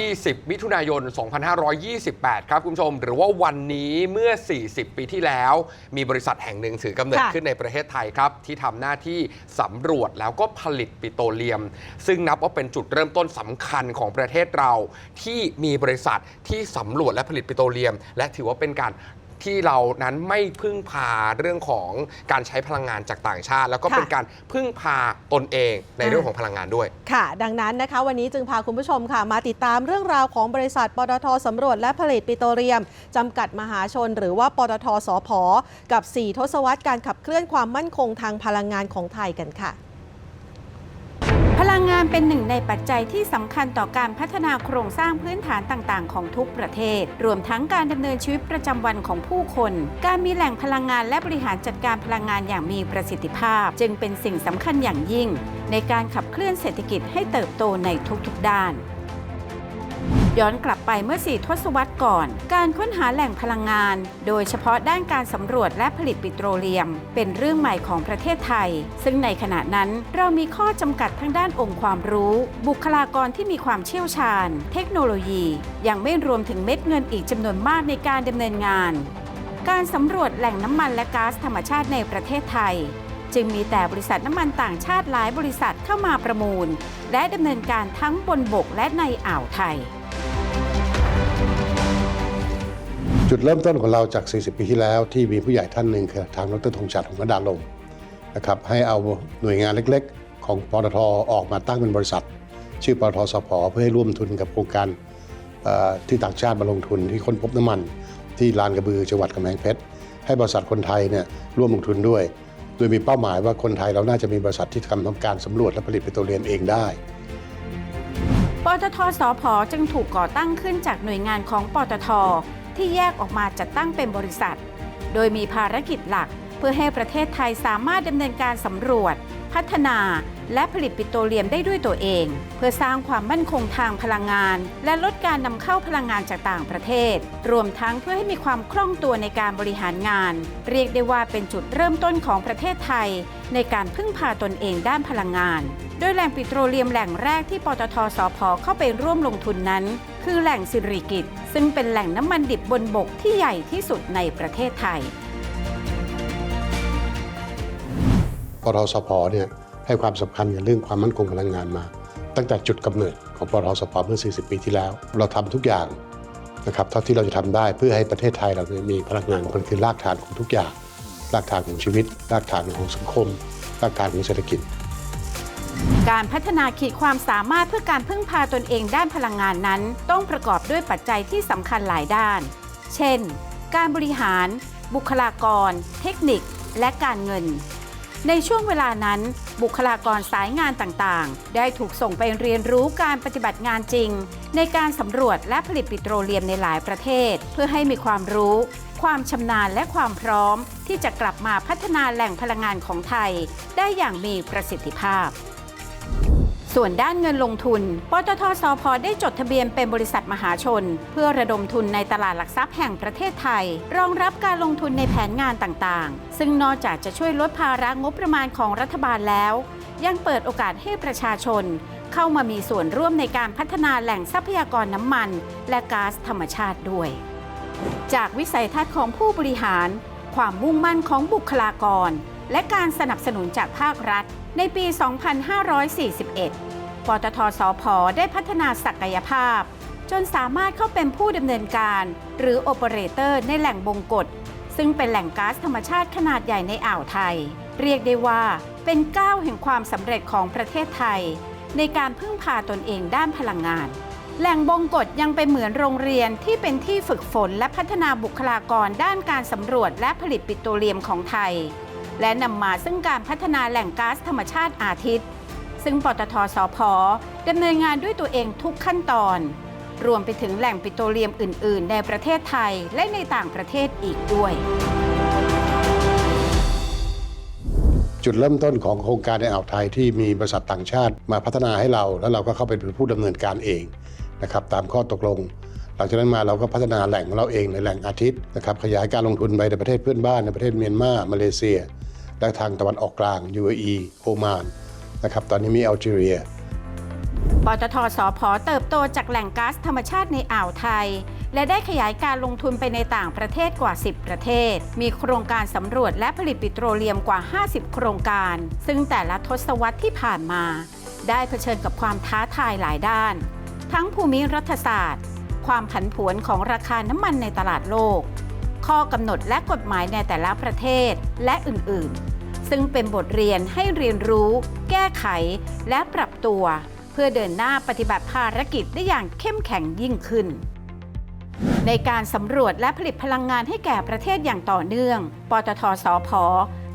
20 มิถุนายน 2528 ครับคุณผู้ชม หรือว่าวันนี้เมื่อ 40 ปีที่แล้ว มีบริษัทแห่งหนึ่งถือกำเนิดค่ะขึ้นในประเทศไทยครับ ที่ทำหน้าที่สำรวจแล้วก็ผลิตปิโตรเลียม ซึ่งนับว่าเป็นจุดเริ่มต้นสำคัญของประเทศเรา ที่มีบริษัทที่สำรวจและผลิตปิโตรเลียม และถือว่าเป็นการ ที่เรานั้นไม่พึ่งพาเรื่องของการใช้พลังงานจากต่างชาติ แล้วก็เป็นค่ะการพึ่งพาตนเองในเรื่องของพลังงานด้วย ค่ะ ดังนั้นนะคะ วันนี้จึงพาคุณผู้ชมค่ะ มาติดตามเรื่องราวของบริษัทปตทสำรวจและผลิตปิโตรเลียม จำกัดมหาชน หรือว่าปตทสพกับ 4 ทศวรรษการขับเคลื่อนความมั่นคงทางพลังงานของไทยกันค่ะ พลังงานเป็นหนึ่งในปัจจัยที่สำคัญต่อการพัฒนาโครงสร้างพื้นฐานต่างๆ ของทุกประเทศ รวมทั้งการดำเนินชีวิตประจำวันของผู้คน การมีแหล่งพลังงานและบริหารจัดการพลังงานอย่างมีประสิทธิภาพ จึงเป็นสิ่งสำคัญอย่างยิ่ง ในการขับเคลื่อนเศรษฐกิจให้เติบโตในทุกๆด้าน ย้อนกลับไปเมื่อ4ทศวรรษก่อน การค้นหาแหล่งพลังงาน โดยเฉพาะด้านการสำรวจและผลิตปิโตรเลียม เป็นเรื่องใหม่ของประเทศไทย ซึ่งในขณะนั้นเรามีข้อจำกัดทั้งด้านองค์ความรู้ บุคลากรที่มีความเชี่ยวชาญ เทคโนโลยี ยังไม่รวมถึงเม็ดเงินอีกจำนวนมากในการดำเนินงาน การสำรวจแหล่งน้ำมันและก๊าซธรรมชาติในประเทศไทยจึงมีแต่บริษัทน้ำมันต่างชาติหลายบริษัทเข้ามาประมูล และดำเนินการทั้งบนบกและในอ่าวไทย จุดเริ่มต้นของเราจาก 40 ปีที่แล้ว ที่มีผู้ใหญ่ท่านหนึ่งคือทางดรธงชัดของกระดาลมนะครับให้เอาหน่วยงานเล็กๆ ของปตทออกมาตั้งเป็นบริษัท ชื่อปตทสพเพื่อให้ร่วมทุนกับโครงการที่ต่างชาติมาลงทุนที่ค้นพบน้ำมัน ที่ลานกระบือจังหวัดกำแพงเพชรให้บริษัทคนไทยเนี่ยร่วมลงทุนด้วย โดยมีเป้าหมายว่าคนไทยเราน่าจะมีบริษัทที่ทำทำการสำรวจและผลิตปิโตรเลียมเองได้ปตทสพจึงถูกก่อตั้งขึ้นจากหน่วยงานของปตท ที่แยกออกมาจัดตั้งเป็นบริษัท โดยมีภารกิจหลัก เพื่อให้ประเทศไทยสามารถดำเนินการสำรวจ พัฒนา และผลิตปิโตรเลียมได้ด้วยตัวเอง เพื่อสร้างความมั่นคงทางพลังงาน และลดการนำเข้าพลังงานจากต่างประเทศ รวมทั้งเพื่อให้มีความคล่องตัวในการบริหารงาน เรียกได้ว่าเป็นจุดเริ่มต้นของประเทศไทย ในการพึ่งพาตนเองด้านพลังงาน โดยแหล่งปิโตรเลียมแหล่งแรกที่ปตทสพเข้าไปร่วมลงทุนนั้น คือแหล่งสิริกิตซึ่งเป็นแหล่งน้ำมันดิบบนบกที่ใหญ่ที่สุดในประเทศไทยปทสพเนี่ยให้ความสำคัญกับเรื่องความมั่นคงพลังงานมา ตั้งแต่จุดกำเนิดของปทสพเมื่อ 40 ปีที่แล้ว เราทำทุกอย่างนะครับเท่าที่เราจะทำได้เพื่อให้ประเทศไทยเราเนี่ยมีพลังงานมันคือรากฐานของทุกอย่าง รากฐานของชีวิต รากฐานของสังคม รากฐานของเศรษฐกิจ การพัฒนาขีดความสามารถเพื่อการพึ่งพาตนเองด้านพลังงานนั้น ต้องประกอบด้วยปัจจัยที่สำคัญหลายด้าน เช่น การบริหาร บุคลากร เทคนิค และการเงิน ในช่วงเวลานั้น บุคลากรสายงานต่างๆ ได้ถูกส่งไปเรียนรู้การปฏิบัติงานจริง ในการสำรวจและผลิตปิโตรเลียมในหลายประเทศ เพื่อให้มีความรู้ ความชำนาญและความพร้อม ที่จะกลับมาพัฒนาแหล่งพลังงานของไทย ได้อย่างมีประสิทธิภาพ ส่วนด้านเงินลงทุน ปตทสพได้จดทะเบียนเป็นบริษัทมหาชน เพื่อระดมทุนในตลาดหลักทรัพย์แห่งประเทศไทย รองรับการลงทุนในแผนงานต่างๆ ซึ่งนอกจากจะช่วยลดภาระงบประมาณของรัฐบาลแล้ว ยังเปิดโอกาสให้ประชาชน เข้ามามีส่วนร่วมในการพัฒนาแหล่งทรัพยากรน้ำมัน และก๊าซธรรมชาติด้วย จากวิสัยทัศน์ของผู้บริหาร ความมุ่งมั่นของบุคลากร และการสนับสนุนจากภาครัฐ ในปี 2541 ปตทสพได้พัฒนาศักยภาพ จนสามารถเข้าเป็นผู้ดำเนินการ หรือโอเปอเรเตอร์ในแหล่งบงกฎซึ่งเป็นแหล่งก๊าซธรรมชาติขนาดใหญ่ในอ่าวไทย เรียกได้ว่าเป็นก้าวแห่งความสำเร็จของประเทศไทย ในการพึ่งพาตนเองด้านพลังงาน แหล่งบงกฎยังเป็นเหมือนโรงเรียนที่เป็นที่ฝึกฝนและพัฒนาบุคลากรด้านการสำรวจและผลิตปิโตรเลียมของไทย และนำมาซึ่งการพัฒนาแหล่งก๊าซธรรมชาติอาทิตย์ ซึ่งปตทสพดำเนินงานด้วยตัวเองทุกขั้นตอน รวมไปถึงแหล่งปิโตรเลียมอื่น ๆ ในประเทศไทยและในต่างประเทศอีกด้วย จุดเริ่มต้นของโครงการในอ่าวไทยที่มีบริษัทต่างชาติมาพัฒนาให้เรา แล้วเราก็เข้าไปเป็นผู้ดำเนินการเองนะครับตามข้อตกลงหลังจากนั้นมาเราก็พัฒนาแหล่งของเราเองในแหล่งอาทิตย์นะครับขยายการลงทุนไปในประเทศเพื่อนบ้านในประเทศเมียนมา มาเลเซีย และทางตะวันออกกลาง UAE โอมานนะครับตอนนี้มีแอลจีเรียปตทสพอเติบโตจากแหล่งก๊าซธรรมชาติในอ่าวไทย และได้ขยายการลงทุนไปในต่างประเทศกว่า 10 ประเทศ มีโครงการสำรวจและผลิตปิโตรเลียมกว่า 50 โครงการ ซึ่งแต่ละทศวรรษที่ผ่านมา ได้เผชิญกับความท้าทายหลายด้าน ทั้งภูมิรัฐศาสตร์ ความผันผวนของราคาน้ำมันในตลาดโลก ข้อกำหนดและกฎหมายในแต่ละประเทศและอื่นๆ ซึ่งเป็นบทเรียนให้เรียนรู้ แก้ไข และปรับตัว เพื่อเดินหน้าปฏิบัติภารกิจได้อย่างเข้มแข็งยิ่งขึ้น ในการสำรวจและผลิตพลังงานให้แก่ประเทศอย่างต่อเนื่อง ปตทสพ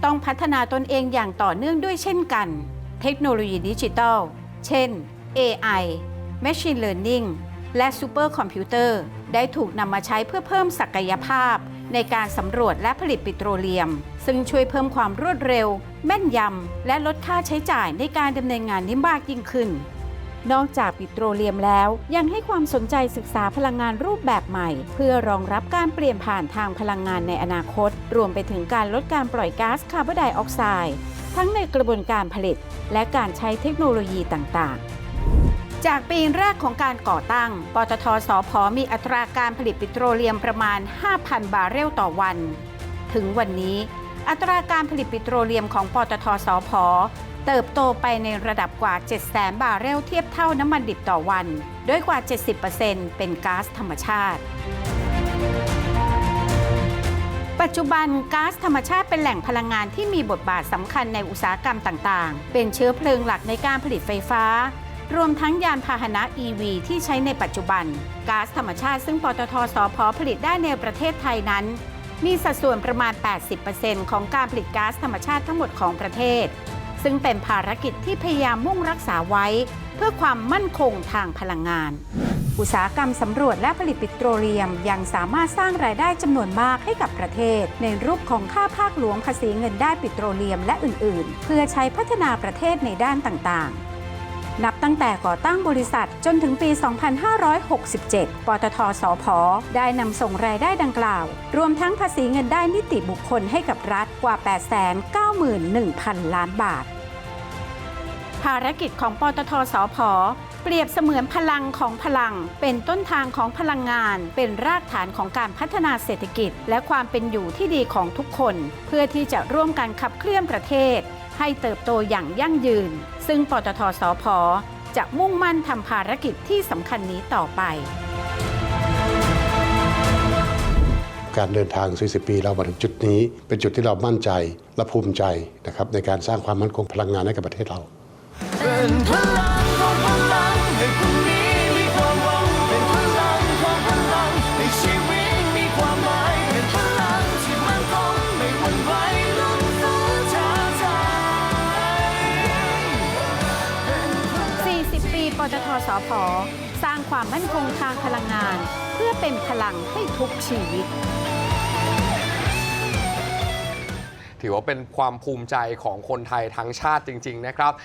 ต้องพัฒนาตนเองอย่างต่อเนื่องด้วยเช่นกัน เทคโนโลยีดิจิทัล เช่น AI Machine Learning และซูเปอร์คอมพิวเตอร์ได้ถูกนำมาใช้เพื่อเพิ่มศักยภาพ ในการสำรวจและผลิตปิโตรเลียม ซึ่งช่วยเพิ่มความรวดเร็ว แม่นยำ และลดค่าใช้จ่ายในการดำเนินงานนี้มากยิ่งขึ้น นอกจากปิโตรเลียมแล้ว ยังให้ความสนใจศึกษาพลังงานรูปแบบใหม่ เพื่อรองรับการเปลี่ยนผ่านทางพลังงานในอนาคต รวมไปถึงการลดการปล่อยก๊าซคาร์บอนไดออกไซด์ทั้งในกระบวนการผลิต และการใช้เทคโนโลยีต่างๆ จากปีแรกของการก่อตั้ง ปตทสพมีอัตราการผลิตปิโตรเลียมประมาณ 5,000 บาร์เรลต่อวัน ถึงวันนี้ อัตราการผลิตปิโตรเลียมของปตทสพเติบโตไปในระดับกว่า 700,000 บาร์เรลเทียบเท่าน้ำมันดิบต่อวัน โดยกว่า 70%เป็นก๊าซธรรมชาติ ปัจจุบันก๊าซธรรมชาติเป็นแหล่งพลังงานที่มีบทบาทสำคัญในอุตสาหกรรมต่าง ๆ เป็นเชื้อเพลิงหลักในการผลิตไฟฟ้า รวมทั้งยานพาหนะ EV ที่ใช้ในปัจจุบันก๊าซธรรมชาติซึ่งปตทสพผลิตได้ในประเทศไทยนั้น มีสัดส่วนประมาณ 80%ของการผลิตก๊าซธรรมชาติทั้งหมดของประเทศ ซึ่งเป็นภารกิจที่พยายามมุ่งรักษาไว้ เพื่อความมั่นคงทางพลังงาน อุตสาหกรรมสำรวจและผลิตปิโตรเลียม ยังสามารถสร้างรายได้จำนวนมากให้กับประเทศ ในรูปของค่าภาคหลวงภาษีเงินได้ปิโตรเลียมและอื่น ๆ เพื่อใช้พัฒนาประเทศในด้านต่าง ๆ นับตั้งแต่ก่อตั้งบริษัทจนถึงปี 2567 ปตทสพได้นำส่งรายได้ดังกล่าว รวมทั้งภาษีเงินได้นิติบุคคลให้กับรัฐกว่า 891,000 ล้านบาท ภารกิจของปตทสพเปรียบเสมือนพลังของพลัง เป็นต้นทางของพลังงาน เป็นรากฐานของการพัฒนาเศรษฐกิจ และความเป็นอยู่ที่ดีของทุกคน เพื่อที่จะร่วมกันขับเคลื่อนประเทศ ให้เติบโตอย่างยั่งยืน ซึ่งปตทสพจะมุ่งมั่นทำภารกิจที่สำคัญนี้ต่อไป การเดินทาง 40 ปีเรามาถึงจุดนี้ เป็นจุดที่เรามั่นใจและภูมิใจนะครับในการสร้างความมั่นคงพลังงานให้กับประเทศเรา ตทสพสร้างความมั่นคงทางพลังงาน เพื่อเป็นพลังให้ทุกชีวิต ถือว่าเป็นความภูมิใจของคนไทยทั้งชาติจริง ๆ นะครับ